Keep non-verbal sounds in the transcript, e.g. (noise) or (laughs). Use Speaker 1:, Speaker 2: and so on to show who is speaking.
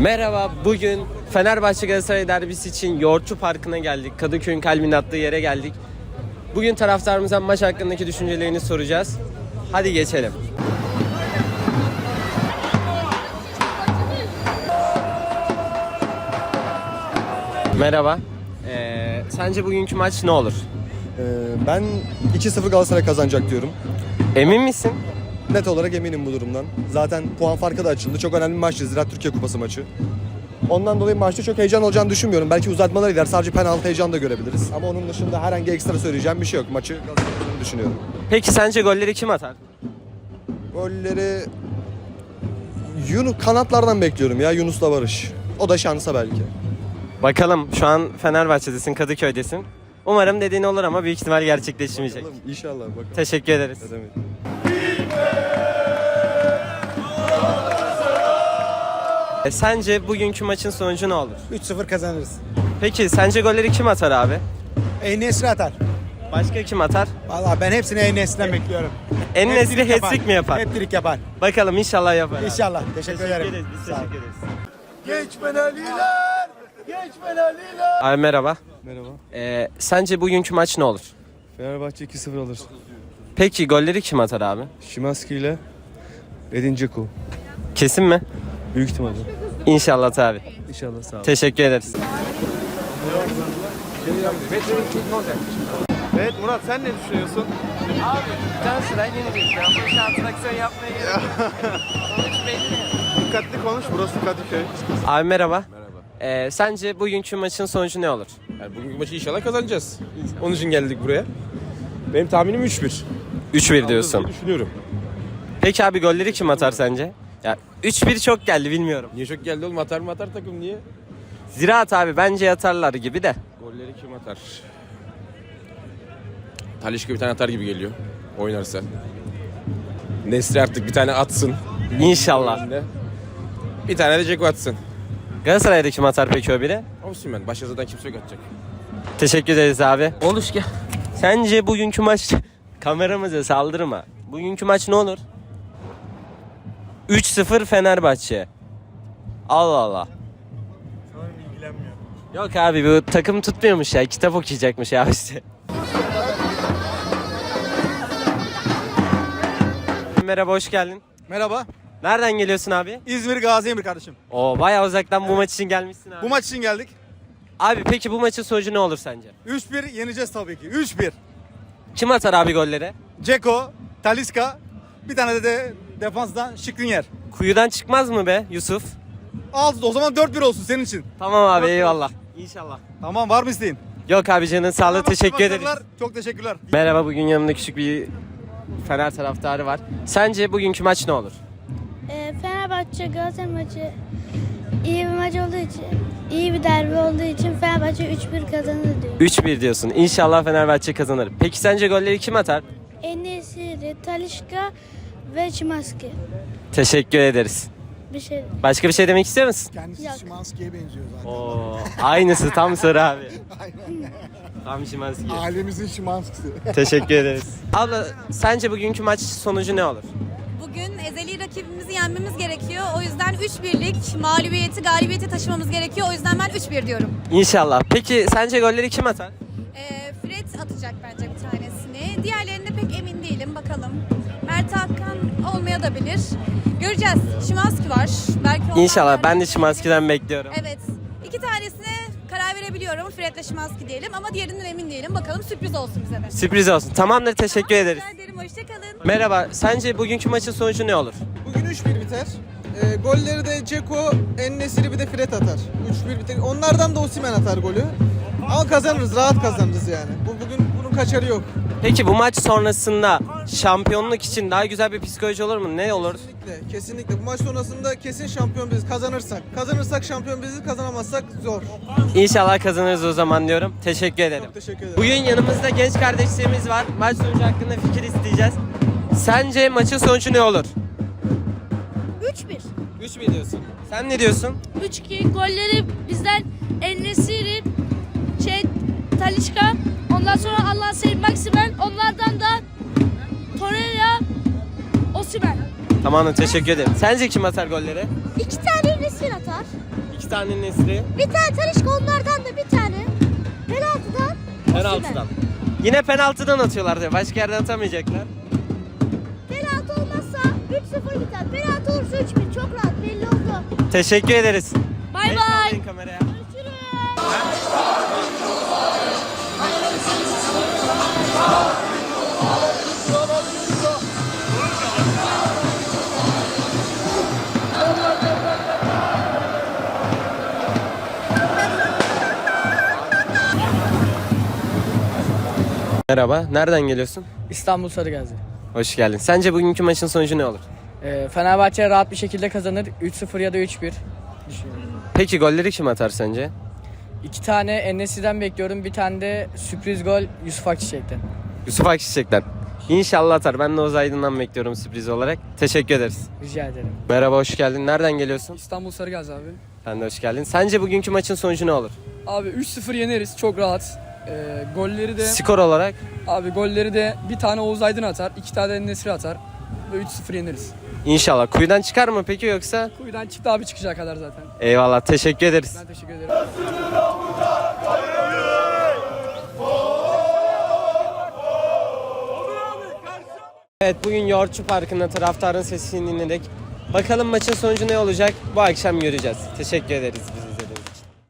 Speaker 1: Merhaba, bugün Fenerbahçe Galatasaray derbisi için Yoğurtçu Parkı'na geldik. Kadıköy'ün kalbinin attığı yere geldik. Bugün taraftarımıza maç hakkındaki düşüncelerini soracağız. Hadi geçelim. Merhaba. Ee, sence bugünkü maç ne olur?
Speaker 2: Ee, ben 2-0 Galatasaray kazanacak diyorum.
Speaker 1: Emin misin?
Speaker 2: Net olarak eminim bu durumdan. Zaten puan farkı da açıldı. Çok önemli bir maçtı Ziraat Türkiye Kupası maçı. Ondan dolayı maçta çok heyecan olacağını düşünmüyorum. Belki uzatmalar gider. Sadece penaltı heyecan da görebiliriz. Ama onun dışında herhangi ekstra söyleyeceğim bir şey yok. Maçı Galatasaray'ın düşünüyorum.
Speaker 1: Peki sence golleri kim atar?
Speaker 2: Golleri Yunus kanatlardan bekliyorum ya Yunus'la Barış. O da şansa belki.
Speaker 1: Bakalım şu an Fenerbahçe'desin, Kadıköy'desin. Umarım dediğin olur ama büyük ihtimal gerçekleşmeyecek.
Speaker 2: İnşallah bakalım.
Speaker 1: Teşekkür ederiz.
Speaker 2: Ne demek.
Speaker 1: E, sence bugünkü maçın sonucu ne olur?
Speaker 3: 3-0 kazanırız.
Speaker 1: Peki sence golleri kim atar abi?
Speaker 3: Enesri atar.
Speaker 1: Başka kim atar?
Speaker 3: Valla ben hepsini Enes'ten bekliyorum.
Speaker 1: En
Speaker 3: trik
Speaker 1: hat-trick mi yapar?
Speaker 3: Hep yapar.
Speaker 1: Bakalım inşallah yapar. abi.
Speaker 3: İnşallah. Teşekkür,
Speaker 1: Teşekkür
Speaker 3: ederim.
Speaker 1: ederiz. Biz
Speaker 3: Sağ ol.
Speaker 1: teşekkür ederiz.
Speaker 3: Genç Benaliler! Genç Benaliler!
Speaker 1: Abi merhaba.
Speaker 2: Merhaba.
Speaker 1: E, sence bugünkü maç ne olur?
Speaker 2: Fenerbahçe 2-0 alır.
Speaker 1: Peki golleri kim atar abi?
Speaker 2: Şimanski ile Edin Dzeko.
Speaker 1: Kesin mi?
Speaker 2: Büyük ihtimalle.
Speaker 1: İnşallah tabi.
Speaker 2: İnşallah sağ ol.
Speaker 1: Teşekkür ederiz.
Speaker 4: Evet Murat sen ne düşünüyorsun?
Speaker 1: Abi can sıra yeneceğiz ya. Boş atraksiyon yapmaya gerek (laughs) yok. Sonuç belli.
Speaker 4: Dikkatli konuş burası Kadıköy.
Speaker 1: Abi merhaba.
Speaker 5: Merhaba.
Speaker 1: E, sence bugünkü maçın sonucu ne olur?
Speaker 5: Yani bugünkü maçı inşallah kazanacağız. Onun için geldik buraya. Benim tahminim 3-1.
Speaker 1: 3-1 diyorsun.
Speaker 5: Diye Düşünüyorum.
Speaker 1: Peki abi golleri kim atar sence? Ya 3-1 çok geldi bilmiyorum.
Speaker 5: Niye çok geldi oğlum atar mı atar takım niye?
Speaker 1: Ziraat abi bence yatarlar gibi de.
Speaker 5: Golleri kim atar? Talişka bir tane atar gibi geliyor. Oynarsa. Nesri artık bir tane atsın.
Speaker 1: İnşallah.
Speaker 5: Bir tane de Ceko atsın.
Speaker 1: Galatasaray'da kim atar peki o biri?
Speaker 5: Olsun ben. Başka zaten kimse yok atacak.
Speaker 1: Teşekkür ederiz abi. Oluş gel. Sence bugünkü maç (laughs) kameramıza saldırma. Bugünkü maç ne olur? 3-0 Fenerbahçe. Allah Allah. Yok abi bu takım tutmuyormuş ya. Kitap okuyacakmış ya işte. Merhaba hoş geldin.
Speaker 3: Merhaba.
Speaker 1: Nereden geliyorsun abi?
Speaker 3: İzmir Gaziemir kardeşim.
Speaker 1: Oo bayağı uzaktan bu maç için gelmişsin abi.
Speaker 3: Bu maç için geldik.
Speaker 1: Abi peki bu maçın sonucu ne olur sence?
Speaker 3: 3-1 yeneceğiz tabii ki. 3-1.
Speaker 1: Kim atar abi golleri?
Speaker 3: Ceko, Taliska, bir tane de, de defanstan Şikrinyer.
Speaker 1: Kuyudan çıkmaz mı be Yusuf?
Speaker 3: Al o zaman 4-1 olsun senin için.
Speaker 1: Tamam abi eyvallah. İnşallah.
Speaker 3: Tamam var mı isteğin?
Speaker 1: Yok abi canın sağlığı teşekkür ederiz.
Speaker 3: Çok teşekkürler.
Speaker 1: Merhaba bugün yanımda küçük bir Fener taraftarı var. Sence bugünkü maç ne olur?
Speaker 6: Ee, Fenerbahçe Galatasaray maçı iyi bir maç olduğu için, iyi bir derbi olduğu için Fenerbahçe 3-1 kazanır diyor.
Speaker 1: 3-1 diyorsun. İnşallah Fenerbahçe kazanır. Peki sence golleri kim atar?
Speaker 6: Enesiri, Talişka ve Çimaski.
Speaker 1: Teşekkür ederiz.
Speaker 6: Bir şey
Speaker 1: Başka bir şey demek istiyor musun?
Speaker 3: Kendisi
Speaker 6: Yok.
Speaker 3: Şimanski'ye benziyor zaten.
Speaker 1: Oo, aynısı tam sarı abi. (laughs) Tam Şimanski.
Speaker 3: Ailemizin Şimanski'si.
Speaker 1: Teşekkür ederiz. Abla sence bugünkü maç sonucu ne olur?
Speaker 7: Bugün ezeli rakibimizi yenmemiz gerekiyor. O yüzden 3-1'lik mağlubiyeti, galibiyeti taşımamız gerekiyor. O yüzden ben 3-1 diyorum.
Speaker 1: İnşallah. Peki sence golleri kim atar?
Speaker 7: Olmayabilir. Göreceğiz. Şimanski var. Belki
Speaker 1: İnşallah. Ben de. Şimanski'den bekliyorum.
Speaker 7: Evet. İki tanesine karar verebiliyorum. Fred'le Şimanski diyelim ama diğerinden emin değilim. Bakalım sürpriz olsun bize de.
Speaker 1: Sürpriz olsun. Tamamdır. Teşekkür ederiz.
Speaker 7: Rica ederim. Hoşçakalın.
Speaker 1: Merhaba. Sence bugünkü maçın sonucu ne olur?
Speaker 8: Bugün 3-1 biter. Ee, golleri de Ceko, Ennesiri bir de Fred atar. 3-1 biter. Onlardan da Osimhen atar golü. Ama kazanırız, rahat kazanırız yani. Bu bugün bunun kaçarı yok.
Speaker 1: Peki bu maç sonrasında şampiyonluk için daha güzel bir psikoloji olur mu? Ne olur?
Speaker 8: Kesinlikle, kesinlikle. Bu maç sonrasında kesin şampiyon biziz. Kazanırsak. Kazanırsak şampiyon biziz, kazanamazsak zor.
Speaker 1: İnşallah kazanırız o zaman diyorum. Teşekkür ederim.
Speaker 8: Çok teşekkür ederim.
Speaker 1: Bugün yanımızda genç kardeşlerimiz var. Maç sonucu hakkında fikir isteyeceğiz. Sence maçın sonucu ne olur?
Speaker 6: 3-1.
Speaker 1: 3 mi diyorsun? Sen ne diyorsun?
Speaker 6: 3-2 golleri bizden Enesiri,
Speaker 1: Tamam teşekkür ederim. Sence kim atar golleri?
Speaker 6: İki tane Nesrin atar.
Speaker 1: İki tane Nesri.
Speaker 6: Bir tane Talişka onlardan da bir tane. Penaltıdan.
Speaker 1: Penaltıdan. Yine penaltıdan atıyorlar diyor. Başka yerden atamayacaklar.
Speaker 6: Penaltı olmazsa 3-0 biter. Penaltı olursa 3-1. Çok rahat belli oldu.
Speaker 1: Teşekkür ederiz.
Speaker 6: Bay bay.
Speaker 1: kameraya. Merhaba, nereden geliyorsun?
Speaker 9: İstanbul Sarıgazi.
Speaker 1: Hoş geldin. Sence bugünkü maçın sonucu ne olur?
Speaker 9: Ee, Fenerbahçe rahat bir şekilde kazanır. 3-0 ya da 3-1 düşünüyorum.
Speaker 1: Peki golleri kim atar sence?
Speaker 9: İki tane Enes'i'den bekliyorum. Bir tane de sürpriz gol Yusuf Akçiçek'ten.
Speaker 1: Yusuf Akçiçek'ten. İnşallah atar. Ben de Oğuz Aydın'dan bekliyorum sürpriz olarak. Teşekkür ederiz.
Speaker 9: Rica ederim.
Speaker 1: Merhaba, hoş geldin. Nereden geliyorsun?
Speaker 9: İstanbul Sarıgazi abi.
Speaker 1: Sen de hoş geldin. Sence bugünkü maçın sonucu ne olur?
Speaker 9: Abi 3-0 yeneriz. Çok rahat. Ee, golleri de
Speaker 1: Skor olarak
Speaker 9: abi golleri de bir tane Oğuz Aydın atar, iki tane de Nesri atar ve 3-0 yeneriz.
Speaker 1: inşallah. Kuyudan çıkar mı peki yoksa?
Speaker 9: Kuyudan çıktı abi çıkacağı kadar zaten.
Speaker 1: Eyvallah. Teşekkür ederiz.
Speaker 9: Ben teşekkür ederim.
Speaker 1: Evet bugün Yoğurtçu Parkı'nda taraftarın sesini dinledik. Bakalım maçın sonucu ne olacak? Bu akşam göreceğiz. Teşekkür ederiz biz de.